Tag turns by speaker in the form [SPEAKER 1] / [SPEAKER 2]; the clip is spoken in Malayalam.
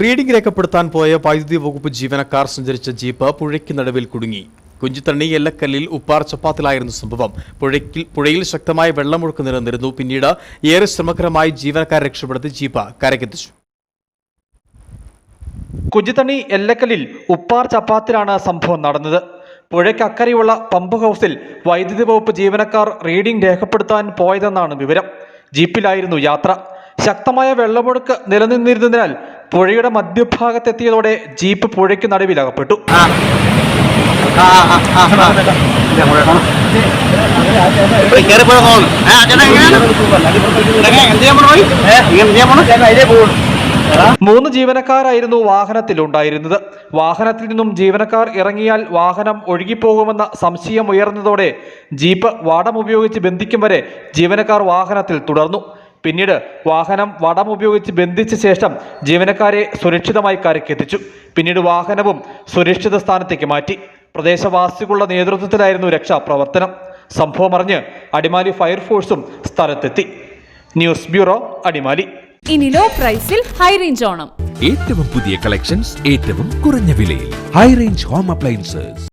[SPEAKER 1] റീഡിംഗ് രേഖപ്പെടുത്താൻ പോയ വൈദ്യുതി വകുപ്പ് ജീവനക്കാർ സഞ്ചരിച്ച ജീപ്പ് പുഴയ്ക്ക് നടുവിൽ കുടുങ്ങി. കുഞ്ചിത്തണ്ണി എല്ലക്കല്ലിൽ ഉപ്പാർ ചപ്പാത്തിലായിരുന്നു സംഭവം. പുഴയ്ക്കിൽ പുഴയിൽ ശക്തമായ വെള്ളമൊഴുക്ക് നിലനിന്നിരുന്നു. പിന്നീട് ഏറെ ശ്രമകരമായി ജീവനക്കാരെ രക്ഷപ്പെടുത്തി ജീപ്പ് കരക്കെത്തിച്ചു
[SPEAKER 2] കുഞ്ചിത്തണ്ണി എല്ലക്കല്ലിൽ ഉപ്പാർ ചപ്പാത്തിലാണ് സംഭവം നടന്നത്. പുഴയ്ക്കക്കരെയുള്ള പമ്പ് ഹൗസിൽ വൈദ്യുതി വകുപ്പ് ജീവനക്കാർ റീഡിംഗ് രേഖപ്പെടുത്താൻ പോയതെന്നാണ് വിവരം. ജീപ്പിലായിരുന്നു യാത്ര. ശക്തമായ വെള്ളമൊഴുക്ക് നിലനിന്നിരുന്നതിനാൽ പുഴയുടെ മധ്യഭാഗത്തെത്തിയതോടെ ജീപ്പ് പുഴയ്ക്ക്
[SPEAKER 3] നടുവിൽ അകപ്പെട്ടു.
[SPEAKER 2] മൂന്ന് ജീവനക്കാരായിരുന്നു വാഹനത്തിലുണ്ടായിരുന്നത്. വാഹനത്തിൽ നിന്നും ജീവനക്കാർ ഇറങ്ങിയാൽ വാഹനം ഒഴുകിപ്പോകുമെന്ന സംശയം ഉയർന്നതോടെ ജീപ്പ് വാടം ഉപയോഗിച്ച് ബന്ധിക്കും വരെ ജീവനക്കാർ വാഹനത്തിൽ തുടർന്നു. പിന്നീട് വാഹനം വടം ഉപയോഗിച്ച് ബന്ധിച്ച ശേഷം ജീവനക്കാരെ സുരക്ഷിതമായി കരക്കെത്തിച്ചു പിന്നീട് വാഹനവും സുരക്ഷിത സ്ഥാനത്തേക്ക് മാറ്റി. പ്രദേശവാസികളുടെ നേതൃത്വത്തിലായിരുന്നു രക്ഷാപ്രവർത്തനം. സംഭവം അറിഞ്ഞ് അടിമാലി ഫയർഫോഴ്സും സ്ഥലത്തെത്തി. News bureau Adimali.
[SPEAKER 4] ഇനി ലോ പ്രൈസിൽ ഹൈ റേഞ്ച് ഓണം.
[SPEAKER 5] ഏറ്റവും പുതിയ കളക്ഷൻസ് ഏറ്റവും കുറഞ്ഞ വിലയിൽ. High range home appliances